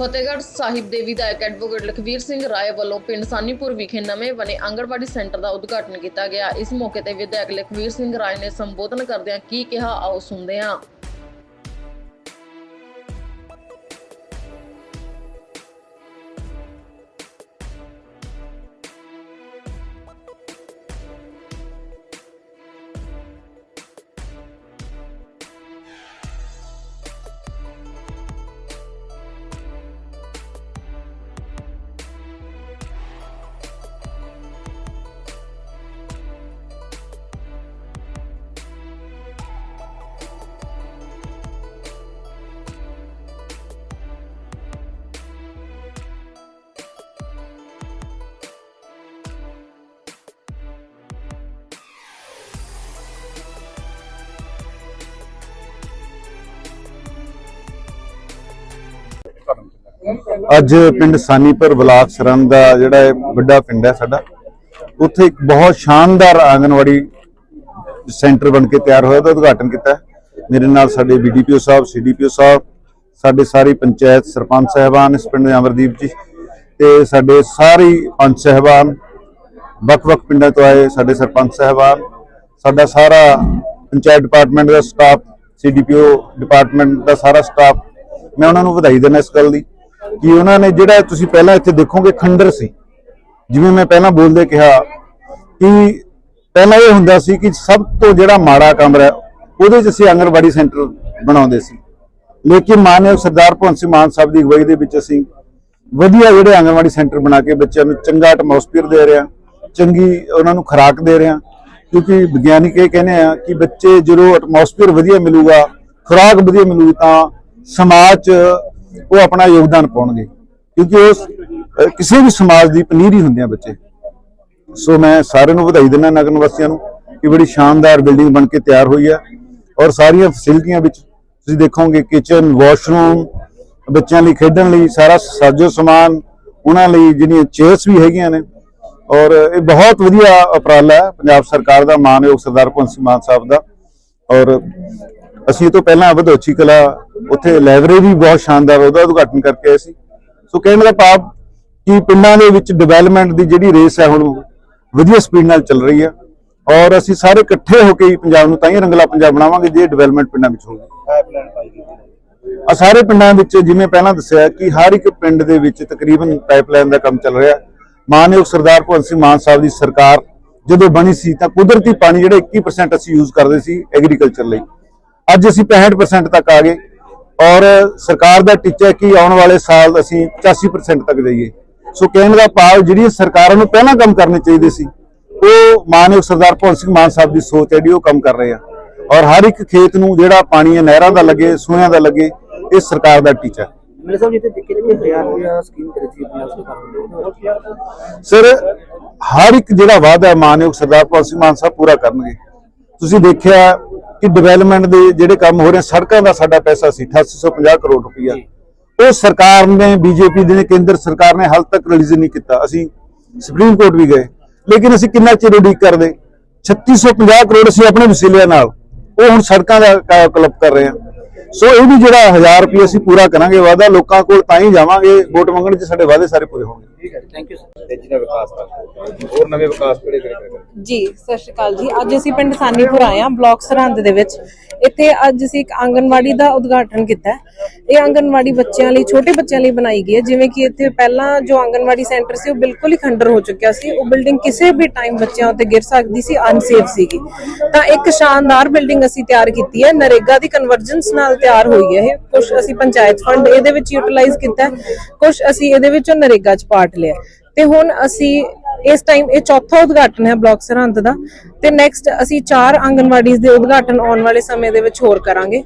ਫਤਿਹਗੜ੍ਹ ਸਾਹਿਬ ਦੇ ਵਿਧਾਇਕ ਐਡਵੋਕੇਟ ਲਖਵੀਰ ਸਿੰਘ ਰਾਏ ਵੱਲੋਂ ਪਿੰਡ ਸਾਨੀਪੁਰ ਵਿਖੇ ਨਵੇਂ ਬਣੇ ਆਂਗਣਵਾੜੀ ਸੈਂਟਰ ਦਾ ਉਦਘਾਟਨ ਕੀਤਾ ਗਿਆ। ਇਸ ਮੌਕੇ ਤੇ ਵਿਧਾਇਕ ਲਖਵੀਰ ਸਿੰਘ ਰਾਏ ਨੇ ਸੰਬੋਧਨ ਕਰਦਿਆਂ ਕੀ ਕਿਹਾ, ਆਓ ਸੁਣਦੇ ਹਾਂ। ਅੱਜ ਪਿੰਡ ਸਾਨੀਪੁਰ ਬਲਾਕ ਸਰੰਦ ਦਾ ਜਿਹੜਾ ਇਹ ਵੱਡਾ ਪਿੰਡ ਹੈ ਸਾਡਾ, ਉੱਥੇ ਇੱਕ ਬਹੁਤ ਸ਼ਾਨਦਾਰ ਆਂਗਨਵਾੜੀ ਸੈਂਟਰ ਬਣ ਕੇ ਤਿਆਰ ਹੋਇਆ, ਉਹਦਾ ਉਦਘਾਟਨ ਕੀਤਾ ਮੇਰੇ ਨਾਲ ਸਾਡੇ ਬੀਡੀਪੀਓ ਸਾਹਿਬ, ਸੀਡੀਪੀਓ ਸਾਹਿਬ, ਸਾਡੇ ਸਾਰੀ ਪੰਚਾਇਤ ਸਰਪੰਚ ਸਹਿਬਾਨ ਇਸ ਪਿੰਡ ਦੇ ਅਮਰਦੀਪ ਜੀ, ਤੇ ਸਾਡੇ ਸਾਰੀ ਪੰਚ ਸਹਿਬਾਨ, ਵੱਖ-ਵੱਖ ਪਿੰਡਾਂ ਤੋਂ ਆਏ ਸਾਡੇ ਸਰਪੰਚ ਸਹਿਬਾਨ, ਸਾਡਾ ਸਾਰਾ ਪੰਚਾਇਤ ਡਿਪਾਰਟਮੈਂਟ ਦਾ ਸਟਾਫ, ਸੀਡੀਪੀਓ ਡਿਪਾਰਟਮੈਂਟ ਦਾ ਸਾਰਾ ਸਟਾਫ, ਮੈਂ ਉਹਨਾਂ ਨੂੰ ਵਧਾਈ ਦਿੰਦਾ ਇਸ ਗੱਲ ਦੀ। ਕਿ ਉਹਨਾਂ ਨੇ ਜਿਹੜਾ ਤੁਸੀਂ ਪਹਿਲਾਂ ਇੱਥੇ ਦੇਖੋਗੇ ਖੰਡਰ ਸੀ ਜਿਵੇਂ ਮੈਂ ਪਹਿਲਾਂ ਬੋਲਦੇ ਕਿਹਾ ਕਿ ਪਹਿਲਾਂ ਇਹ ਹੁੰਦਾ ਸੀ ਕਿ ਸਭ ਤੋਂ ਜਿਹੜਾ ਮਾੜਾ ਕਮਰਾ ਹੈ, ਉਹਦੇ 'ਚ ਅਸੀਂ ਆਂਗਣਵਾੜੀ ਸੈਂਟਰ ਬਣਾਉਂਦੇ ਸੀ। ਲੇਕਿਨ ਮਾਨਯੋਗ ਸਰਦਾਰ ਭਗਵੰਤ ਸਿੰਘ ਮਾਨ ਸਾਹਿਬ ਦੀ ਅਗਵਾਈ ਦੇ ਵਿੱਚ ਅਸੀਂ ਵਧੀਆ ਜਿਹੜੇ ਆਂਗਣਵਾੜੀ ਸੈਂਟਰ ਬਣਾ ਕੇ ਬੱਚਿਆਂ ਨੂੰ ਚੰਗਾ ਐਟਮੋਸਫੀਅਰ ਦੇ ਰਹੇ ਹਾਂ ਚੰਗੀ ਉਹਨਾਂ ਨੂੰ ਖੁਰਾਕ ਦੇ ਰਿਹਾ ਕਿਉਂਕਿ ਵਿਗਿਆਨਿਕ ਇਹ ਕਹਿੰਦੇ ਆ ਕਿ ਬੱਚੇ ਜਦੋਂ ਐਟਮੋਸਫੀਅਰ ਵਧੀਆ ਮਿਲੂਗਾ ਖੁਰਾਕ ਵਧੀਆ ਮਿਲੂਗੀ ਤਾਂ ਸਮਾਜ 'ਚ ਉਹ ਆਪਣਾ ਯੋਗਦਾਨ ਪਾਉਣਗੇ। ਕਿਉਂਕਿ ਉਸ ਕਿਸੇ ਵੀ ਸਮਾਜ ਦੀ ਪਨੀਰ ਹੀ ਹੁੰਦੇ ਆ ਬੱਚੇ। ਸੋ ਮੈਂ ਸਾਰਿਆਂ ਨੂੰ ਵਧਾਈ ਦਿੰਦਾ ਨਗਰ ਨਿਵਾਸੀਆਂ ਨੂੰ ਕਿ ਬੜੀ ਸ਼ਾਨਦਾਰ ਬਿਲਡਿੰਗ ਬਣ ਕੇ ਤਿਆਰ ਹੋਈ ਹੈ ਔਰ ਸਾਰੀਆਂ ਫੈਸਿਲਿਟੀਆਂ ਵਿੱਚ ਤੁਸੀਂ ਦੇਖੋਗੇ ਕਿਚਨ, ਵਾਸ਼ਰੂਮ, ਬੱਚਿਆਂ ਲਈ ਖੇਡਣ ਲਈ ਸਾਰਾ ਸਾਜੋ ਸਮਾਨ, ਉਹਨਾਂ ਲਈ ਜਿਹੜੀਆਂ ਚੇਅਰਸ ਵੀ ਹੈਗੀਆਂ ਨੇ। ਔਰ ਇਹ ਬਹੁਤ ਵਧੀਆ ਉਪਰਾਲਾ ਹੈ। ਪੰਜਾਬ ਸਰਕਾਰ ਦਾ ਮਾਨਯੋਗ ਸਰਦਾਰ ਭਗਵੰਤ ਸਿੰਘ ਮਾਨ ਸਾਹਿਬ ਦਾ। ਔਰ ਅਸੀਂ ਇਹ ਤੋਂ ਪਹਿਲਾਂ ਵਧੋਚੀ ਕਲਾ ਉੱਥੇ ਲਾਇਬ੍ਰੇਰੀ ਬਹੁਤ ਸ਼ਾਨਦਾਰ ਉਹਦਾ ਉਦਘਾਟਨ ਕਰਕੇ ਆਏ ਸੀ। ਸੋ ਕਹਿਣ ਦਾ ਭਾਵ ਕਿ ਪਿੰਡਾਂ ਦੇ ਵਿੱਚ ਡਿਵੈਲਪਮੈਂਟ ਦੀ ਜਿਹੜੀ ਰੇਸ ਹੈ ਹੁਣ ਵਧੀਆ ਸਪੀਡ ਨਾਲ ਚੱਲ ਰਹੀ ਹੈ ਔਰ ਅਸੀਂ ਸਾਰੇ ਇਕੱਠੇ ਹੋ ਕੇ ਪੰਜਾਬ ਨੂੰ ਤਾਂ ਹੀ ਰੰਗਲਾ ਪੰਜਾਬ ਬਣਾਵਾਂਗੇ ਜੇ ਡਿਵੈਲਪਮੈਂਟ ਪਿੰਡਾਂ ਵਿੱਚ ਹੋਊਗੀ। ਆ ਸਾਰੇ ਪਿੰਡਾਂ ਵਿੱਚ ਜਿਵੇਂ ਪਹਿਲਾਂ ਦੱਸਿਆ ਕਿ ਹਰ ਇੱਕ ਪਿੰਡ ਦੇ ਵਿੱਚ ਤਕਰੀਬਨ ਪਾਈਪਲਾਈਨ ਦਾ ਕੰਮ ਚੱਲ ਰਿਹਾ। ਮਾਨਯੋਗ ਸਰਦਾਰ ਭਗਵੰਤ ਸਿੰਘ ਮਾਨ ਸਾਹਿਬ ਦੀ ਸਰਕਾਰ ਜਦੋਂ ਬਣੀ ਸੀ ਤਾਂ ਕੁਦਰਤੀ ਪਾਣੀ ਜਿਹੜਾ 21% ਅਸੀਂ ਯੂਜ਼ ਕਰਦੇ ਸੀ ਐਗਰੀਕਲਚਰ ਲਈ। ਅੱਜ ਅਸੀਂ 65% ਤੱਕ ਆ ਗਏ ਔਰ ਸਰਕਾਰ ਦਾ ਟੀਚਾ ਕਿ ਆਉਣ ਵਾਲੇ ਸਾਲ ਅਸੀਂ 85% ਤੱਕ ਜਾਈਏ ਸੋ ਕਹਿਣ ਦਾ ਭਾਵ ਜਿਹੜੀ ਸਰਕਾਰਾਂ ਨੂੰ ਪਹਿਲਾਂ ਕੰਮ ਕਰਨੇ ਚਾਹੀਦੇ ਸੀ ਉਹ ਮਾਨਯੋਗ ਸਰਦਾਰ ਭਗਵੰਤ ਸਿੰਘ ਮਾਨ ਸਾਹਿਬ ਦੀ ਸੋਚ ਹੈ ਜਿਹੜੀ ਉਹ ਕੰਮ ਕਰ ਰਹੇ ਆ। ਔਰ ਹਰ ਇੱਕ ਖੇਤ ਨੂੰ ਜਿਹੜਾ ਪਾਣੀ ਹੈ ਨਹਿਰਾਂ ਦਾ ਲੱਗੇ ਸੂਇਆਂ ਦਾ ਲੱਗੇ ਇਹ ਸਰਕਾਰ ਦਾ ਟੀਚਾ ਹੈ। ਮੇਰੇ ਸਾਹਿਬ ਜਿੱਥੇ ਦੇਖੇ ਨੇ 1000 ਰੁਪਇਆ ਸਕੀਮ ਕਰੀ ਸੀ ਪੰਜਾਬ ਸਰਕਾਰ ਨੇ ਸਰ ਹਰ ਇੱਕ ਜਿਹੜਾ ਵਾਅਦਾ ਹੈ ਮਾਨਯੋਗ ਸਰਦਾਰ ਭਗਵੰਤ ਸਿੰਘ ਮਾਨ ਸਾਹਿਬ ਪੂਰਾ ਕਰਨਗੇ। ਤੁਸੀਂ ਦੇਖਿਆ ਕਿ ਡਿਵੈਲਪਮੈਂਟ ਦੇ ਜਿਹੜੇ ਕੰਮ ਹੋ ਰਹੇ ਸੜਕਾਂ ਦਾ ਸਾਡਾ ਪੈਸਾ ਸੀ 8850 ਕਰੋੜ ਰੁਪਈਆ ਉਹ ਸਰਕਾਰ ਨੇ ਬੀਜੇਪੀ ਦੇ ਨੇ ਕੇਂਦਰ ਸਰਕਾਰ ਨੇ ਹਾਲ ਤੱਕ ਰਿਲੀਜ਼ ਨਹੀਂ ਕੀਤਾ। ਅਸੀਂ ਸੁਪਰੀਮ ਕੋਰਟ ਵੀ ਗਏ। ਲੇਕਿਨ ਅਸੀਂ ਕਿੰਨਾ ਚਿਰ ਉਡੀਕ ਕਰਦੇ? 3650 ਕਰੋੜ ਅਸੀਂ ਆਪਣੇ ਵਸੀਲਿਆਂ ਨਾਲ। ਉਹ ਹੁਣ ਸੜਕਾਂ ਦਾ ਕਲਪ ਕਰ ਰਹੇ ਹਾਂ ਸੋ ਇਹ ਵੀ ਜਿਹੜਾ 1000 ਰੁਪਏ ਅਸੀਂ ਪੂਰਾ ਕਰਾਂਗੇ ਵਾਅਦਾ ਲੋਕਾਂ ਕੋਲ ਤਾਂ ਹੀ ਜਾਵਾਂਗੇ ਵੋਟ ਮੰਗਣ 'ਚ ਸਾਡੇ ਵਾਅਦੇ ਸਾਰੇ ਪੂਰੇ ਹੋਣਗੇ। ਠੀਕ ਹੈ ਥੈਂਕ ਯੂ ਸਰ ਤੇਜ਼ੀ ਨਾਲ ਵਿਕਾਸ ਕਰਦੇ ਹੋਰ ਨਵੇਂ ਵਿਕਾਸ ਕਿਹੜੇ ਕਿਹੜੇ ਕਰੇ ਜੀ ਸਤਿ ਸ਼੍ਰੀ ਅਕਾਲ ਜੀ। ਅੱਜ ਅਸੀਂ ਪਿੰਡ ਸਾਨੀਪੁਰ ਆਏ ਹਾਂ ਬਲਾਕ ਸਰਹੰਦ ਦੇ ਵਿੱਚ। ਇੱਥੇ ਅੱਜ ਅਸੀਂ ਇੱਕ ਆਂਗਨਵਾੜੀ ਦਾ ਉਦਘਾਟਨ ਕੀਤਾ ਹੈ। ਇਹ ਆਂਗਨਵਾੜੀ ਬੱਚਿਆਂ ਲਈ ਛੋਟੇ ਬੱਚਿਆਂ ਲਈ ਬਣਾਈ ਗਈ ਹੈ। ਜਿਵੇਂ ਕਿ ਇੱਥੇ ਪਹਿਲਾਂ ਜੋ ਆਂਗਨਵਾੜੀ ਸੈਂਟਰ ਸੀ ਉਹ ਬਿਲਕੁਲ ਹੀ ਖੰਡਰ ਹੋ ਚੁੱਕਿਆ ਸੀ। ਉਹ ਬਿਲਡਿੰਗ ਕਿਸੇ ਵੀ ਟਾਈਮ ਬੱਚਿਆਂ ਉੱਤੇ ਗਿਰ ਸਕਦੀ ਸੀ ਅਨਸੇਫ ਸੀਗੀ। ਤਾਂ ਇੱਕ ਸ਼ਾਨਦਾਰ ਬਿਲਡਿੰਗ ਅਸੀਂ ਤਿਆਰ ਕੀਤੀ ਹੈ। ਨਰੇਗਾ ਦੀ ਕਨਵਰਜੈਂਸ ਨਾਲ ਤਿਆਰ ਹੋਈ ਹੈ। ਇਹ ਕੁਝ ਅਸੀਂ ਪੰਚਾਇਤ ਫੰਡ ਇਹਦੇ ਵਿੱਚ ਯੂਟਿਲਾਈਜ਼ ਕੀਤਾ ਹੈ। ਕੁਝ ਅਸੀਂ ਇਹਦੇ ਵਿੱਚੋਂ ਨਰੇਗਾ 'ਚ ਪਾਰਟ ਲਿਆ ਤੇ ਹੁਣ ਅਸੀਂ ਇਸ ਟਾਈਮ ਇਹ ਚੌਥਾ ਉਦਘਾਟਨ ਹੈ ਬਲਾਕ ਸਰਹੰਦ ਦਾ। ਤੇ ਨੈਕਸਟ ਅਸੀਂ ਚਾਰ ਆਂਗਨਵਾੜੀਜ਼ ਦੇ ਉਦਘਾਟਨ ਆਉਣ ਵਾਲੇ ਸਮੇਂ ਦੇ ਵਿੱਚ ਹੋਰ ਕਰਾਂਗੇ।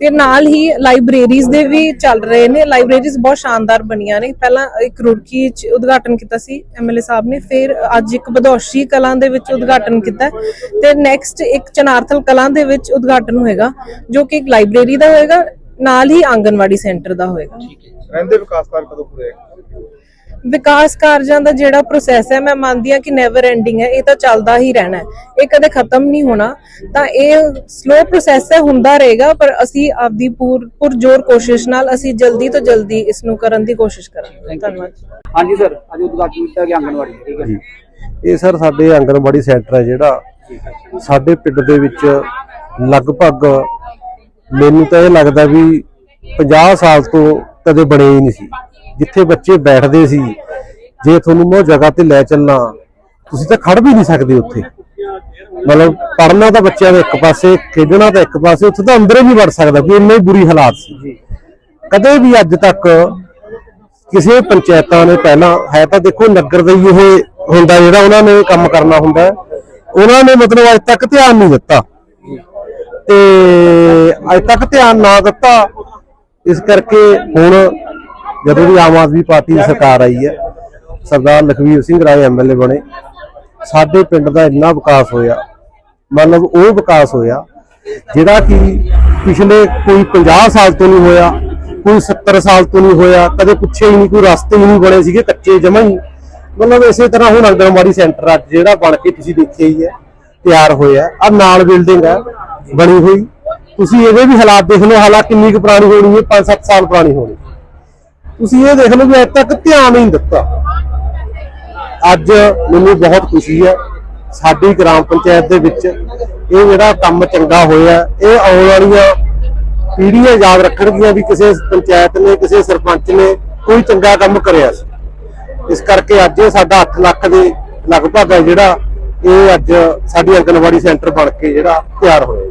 ਤੇ ਨਾਲ ਹੀ ਲਾਇਬ੍ਰੇਰੀਜ਼ ਦੇ ਵੀ ਚੱਲ ਰਹੇ ਨੇ। ਲਾਇਬ੍ਰੇਰੀਜ਼ ਬਹੁਤ ਸ਼ਾਨਦਾਰ ਬਣੀਆਂ ਨੇ। ਪਹਿਲਾਂ ਇੱਕ ਰੁੜਕੀ ਚ ਉਦਘਾਟਨ ਕੀਤਾ ਸੀ ਐਮਐਲਏ ਸਾਹਿਬ ਨੇ। ਫਿਰ ਅੱਜ ਇੱਕ ਬਦੋਸ਼ੀ ਕਲਾਂ ਦੇ ਵਿੱਚ ਉਦਘਾਟਨ ਕੀਤਾ। ਤੇ ਨੈਕਸਟ ਇੱਕ ਚਨਾਰਥਲ ਕਲਾਂ ਦੇ ਵਿੱਚ ਉਦਘਾਟਨ ਹੋਏਗਾ, ਜੋ ਕਿ ਇੱਕ ਲਾਇਬ੍ਰੇਰੀ ਦਾ ਹੋਏਗਾ, ਨਾਲ ਹੀ ਆਂਗਨਵਾੜੀ ਸੈਂਟਰ ਦਾ ਹੋਏਗਾ। ਰਹਿੰਦੇ ਵਿਕਾਸ ਕਾਰਜ ਕਦੋਂ ਪੂਰੇ ਵਿਕਾਸ ਕਾਰਜਾਂ ਦਾ ਜਿਹੜਾ ਪ੍ਰੋਸੈਸ ਹੈ ਮੈਂ ਮੰਨਦੀ ਹਾਂ ਕਿ ਨੈਵਰ ਐਂਡਿੰਗ ਹੈ ਇਹ ਤਾਂ ਚੱਲਦਾ ਹੀ ਰਹਿਣਾ ਹੈ। ਇਹ ਕਦੇ ਖਤਮ ਨਹੀਂ ਹੋਣਾ। ਤਾਂ ਇਹ ਸਲੋ ਪ੍ਰੋਸੈਸ ਹੈ ਹੁੰਦਾ ਰਹੇਗਾ ਪਰ ਅਸੀਂ ਆਪਦੀ ਪੂਰ ਪੁਰਜੋਰ ਕੋਸ਼ਿਸ਼ ਨਾਲ ਅਸੀਂ ਜਲਦੀ ਤੋਂ ਜਲਦੀ ਇਸ ਨੂੰ ਕਰਨ ਦੀ ਕੋਸ਼ਿਸ਼ ਕਰਾਂਗੇ। ਧੰਨਵਾਦ। ਹਾਂਜੀ ਸਰ ਅੱਜ ਉਦਘਾਟਨ ਕੀਤਾ ਗਿਆ ਆਂਗਣਵਾੜੀ ਠੀਕ ਹੈ ਇਹ ਸਰ ਸਾਡੇ ਆਂਗਣਵਾੜੀ ਸੈਂਟਰ ਹੈ ਜਿਹੜਾ ਸਾਡੇ ਪਿੰਡ ਦੇ ਵਿੱਚ ਲਗਭਗ ਮੈਨੂੰ ਤਾਂ ਇਹ ਲੱਗਦਾ ਵੀ 50 ਸਾਲ ਤੋਂ ਕਦੇ ਬਣੇ ਹੀ ਨਹੀਂ ਸੀ। ਜਿੱਥੇ ਬੱਚੇ ਬੈਠਦੇ ਸੀ ਜੇ ਤੁਹਾਨੂੰ ਮੈਂ ਉਹ ਜਗ੍ਹਾ ਤੇ ਲੈ ਚੱਲਣਾ ਤੁਸੀਂ ਤਾਂ ਖੜ ਵੀ ਨਹੀਂ ਸਕਦੇ ਉੱਥੇ। ਮਤਲਬ ਪੜਨਾ ਤਾਂ ਬੱਚਿਆਂ ਦਾ ਇੱਕ ਪਾਸੇ ਖੇਡਣਾ ਤਾਂ ਇੱਕ ਪਾਸੇ ਉੱਥੇ ਤਾਂ ਅੰਦਰ ਹੀ ਨਹੀਂ ਵੜ ਸਕਦਾ ਵੀ ਇੰਨੇ ਬੁਰੀ ਹਾਲਾਤ ਸੀ। ਕਦੇ ਵੀ ਅੱਜ ਤੱਕ ਕਿਸੇ ਪੰਚਾਇਤਾਂ ਨੇ ਪਹਿਲਾਂ ਹੈ ਤਾਂ ਦੇਖੋ ਨਗਰ ਦਾ ਹੀ ਇਹ ਹੁੰਦਾ ਜਿਹੜਾ ਉਹਨਾਂ ਨੇ ਕੰਮ ਕਰਨਾ ਹੁੰਦਾ। ਉਹਨਾਂ ਨੇ ਮਤਲਬ ਅੱਜ ਤੱਕ ਧਿਆਨ ਨਹੀਂ ਦਿੱਤਾ। ਤੇ ਅੱਜ ਤੱਕ ਧਿਆਨ ਨਾ ਦਿੱਤਾ ਇਸ ਕਰਕੇ ਹੁਣ ਜਦੋਂ ਵੀ ਆਮ ਆਦਮੀ ਪਾਰਟੀ ਦੀ ਸਰਕਾਰ ਆਈ ਹੈ ਸਰਦਾਰ ਲਖਵੀਰ ਸਿੰਘ ਰਾਏ ਐਮਐਲਏ ਬਣੇ ਸਾਡੇ ਪਿੰਡ ਦਾ ਇੰਨਾ ਵਿਕਾਸ ਹੋਇਆ ਮਤਲਬ ਉਹ ਵਿਕਾਸ ਹੋਇਆ ਜਿਹੜਾ ਕਿ ਪਿਛਲੇ ਕੋਈ 50 ਸਾਲ ਤੋਂ ਨਹੀਂ ਹੋਇਆ ਕੋਈ 70 ਸਾਲ ਤੋਂ ਨਹੀਂ ਹੋਇਆ ਕਦੇ ਪੁੱਛੇ ਹੀ ਨਹੀਂ ਕੋਈ ਰਸਤੇ ਹੀ ਨਹੀਂ ਬਣੇ ਸੀਗੇ ਕੱਚੇ ਜਮਾਂ ਹੀ। ਮਤਲਬ ਇਸੇ ਤਰ੍ਹਾਂ ਹੁਣ ਅੰਗਨਵਾੜੀ ਸੈਂਟਰ ਅੱਜ ਜਿਹੜਾ ਬਣ ਕੇ ਤੁਸੀਂ ਦੇਖਿਆ ਹੀ ਹੈ ਤਿਆਰ ਹੋਇਆ ਆ ਨਾਲ ਬਿਲਡਿੰਗ ਹੈ ਬਣੀ ਹੋਈ। ਤੁਸੀਂ ਇਹਦੇ ਵੀ ਹਾਲਾਤ ਦੇਖ ਲਓ ਹਾਲਾਤ ਕਿੰਨੀ ਕੁ ਪੁਰਾਣੀ ਹੋਣੀ ਹੈ 5-7 ਸਾਲ ਪੁਰਾਣੀ ਹੋਣੀ। ਤੁਸੀਂ ਇਹ ਦੇਖ ਲਓ ਵੀ ਅੱਜ ਤੱਕ ਧਿਆਨ ਹੀ ਨਹੀਂ ਦਿੱਤਾ। ਅੱਜ ਮੈਨੂੰ ਬਹੁਤ ਖੁਸ਼ੀ ਹੈ, ਸਾਡੀ ਗ੍ਰਾਮ ਪੰਚਾਇਤ ਦੇ ਵਿੱਚ ਇਹ ਜਿਹੜਾ ਕੰਮ ਚੰਗਾ ਹੋਇਆ, ਇਹ ਆਉਣ ਵਾਲੀਆਂ ਪੀੜ੍ਹੀਆਂ ਯਾਦ ਰੱਖਣਗੀਆਂ ਵੀ ਕਿਸੇ ਪੰਚਾਇਤ ਨੇ, ਕਿਸੇ ਸਰਪੰਚ ਨੇ ਕੋਈ ਚੰਗਾ ਕੰਮ ਕਰਿਆ ਸੀ। ਇਸ ਕਰਕੇ ਅੱਜ ਇਹ ਸਾਡਾ 8 ਲੱਖ ਦੇ ਲਗਭਗ ਹੈ ਜਿਹੜਾ ਇਹ ਅੱਜ ਸਾਡੀ ਅੰਗਨਵਾੜੀ ਸੈਂਟਰ ਬਣ ਕੇ ਜਿਹੜਾ ਤਿਆਰ ਹੋਇਆ। ਜੀ